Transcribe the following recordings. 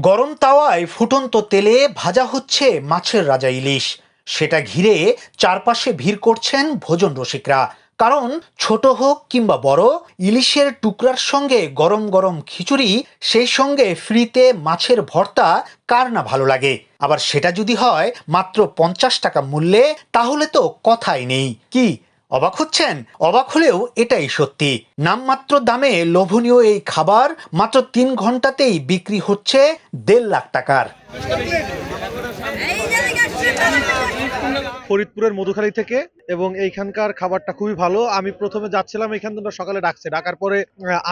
গরম তাওয়ায় ফুটন্ত তেলে ভাজা হচ্ছে মাছের রাজা ইলিশ। সেটা ঘিরে চারপাশে ভিড় করছেন ভোজন রসিকরা। কারণ ছোট হোক কিংবা বড়, ইলিশের টুকরার সঙ্গে গরম গরম খিচুড়ি, সেই সঙ্গে ফ্রিতে মাছের ভর্তা, কার না ভালো লাগে? আবার সেটা যদি হয় মাত্র পঞ্চাশ টাকা মূল্যে, তাহলে তো কথাই নেই। কি অবাক হচ্ছেন? অবাক হলেও এটাই সত্যি। নামমাত্র দামে লোভনীয় এই খাবার মাত্র তিন ঘন্টাতেই বিক্রি হচ্ছে দেড় লাখ টাকার। ফরিদপুরের মধুখালী থেকে এবং এইখানকার খাবারটা খুবই ভালো। আমি প্রথমে যাচ্ছিলাম এখান থেকে সকালে ডাকছে। ডাকার পরে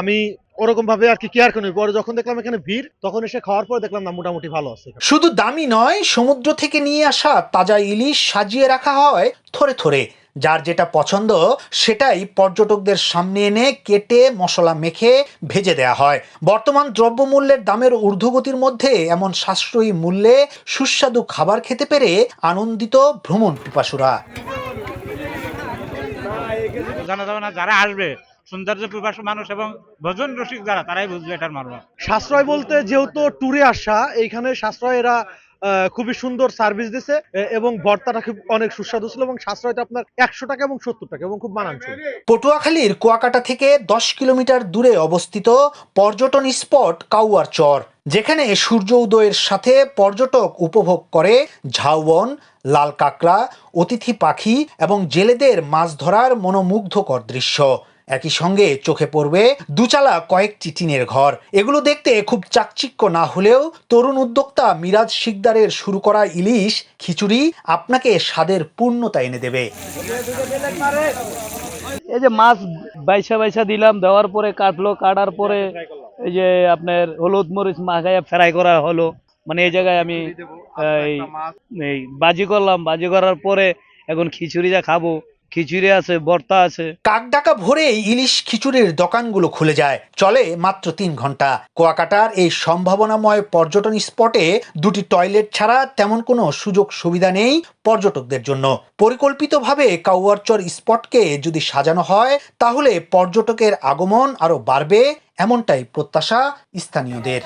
আমি ওরকম ভাবে আর কি কেয়ার করি পরে যখন দেখলাম এখানে ভিড় তখন এসে খাওয়ার পরে দেখলাম না মোটামুটি ভালো আছে শুধু দামি নয় সমুদ্র থেকে নিয়ে আসা তাজা ইলিশ সাজিয়ে রাখা হয় থরে থরে। যার যেটা পছন্দ সেটাই পর্যটকদের সামনে এনে কেটে মশলা মেখে ভেজে দেয়া হয়। বর্তমান দ্রব্যমূল্যের দামের ঊর্ধ্বগতির মধ্যে এমন সাশ্রয়ী মূল্যে সুস্বাদু খাবার খেতে পেরে আনন্দিত ভ্রমণ পিপাসুরা। জানা যাবে না যারা আসবে সৌন্দর্য পিপাসু মানুষ এবং ভোজন রসিক যারা তারাই বুঝবে এটার মর্ম সাশ্রয় বলতে যেহেতু ট্যুরে আসা এইখানে সাশ্রয় এরা খুবই সুন্দর সার্ভিস দিছে এবং ভর্তাটা খুব অনেক সুস্বাদু ছিল এবং সাশ্রয়টা আপনার একশো টাকা এবং সত্তর টাকা এবং খুব মানানসই। পটুয়াখালীর কুয়াকাটা থেকে দশ কিলোমিটার দূরে অবস্থিত পর্যটন স্পট কাউয়ার চর, যেখানে সূর্য উদয়ের সাথে পর্যটক উপভোগ করে ঝাউবন লাল কাঁকড়া অতিথি পাখি এবং জেলেদের মাছ ধরার মনোমুগ্ধকর দৃশ্য। একই সঙ্গে চোখে পড়বে দুচালা কয়েকটি টিনের ঘর। এগুলো দেখতে খুব চাকচিক্য না হলেও তরুণ উদ্যোক্তা মিরাজ শিকদারের শুরু করা ইলিশ খিচুড়ি আপনাকে স্বাদের পূর্ণতা এনে দেবে। এই যে মাছ বাইসা বাইসা দিলাম দেওয়ার পরে কাটলো কাটার পরে এই যে আপনার হলুদ মরিচ মাখাইয়া ফ্রাই করা হলো। মানে এই জায়গায় আমি এই এই বাজি করলাম। বাজি করার পরে এখন খিচুড়ি যা খাব খিচুড়ি আছে ভর্তা আছে। কাকডাকা ভোরে ইলিশ খিচুড়ির দোকানগুলো খুলে যায়। চলে মাত্র তিন ঘণ্টা। কুয়াকাটার এই সম্ভাবনাময় পর্যটন স্পটে দুটি টয়লেট ছাড়া তেমন কোনো সুযোগ সুবিধা নেই পর্যটকদের জন্য। পরিকল্পিতভাবে কাউয়ারচর স্পটকে যদি সাজানো হয় তাহলে পর্যটকের আগমন আরও বাড়বে এমনটাই প্রত্যাশা স্থানীয়দের।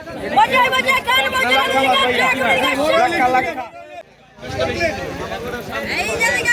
এই জায়গা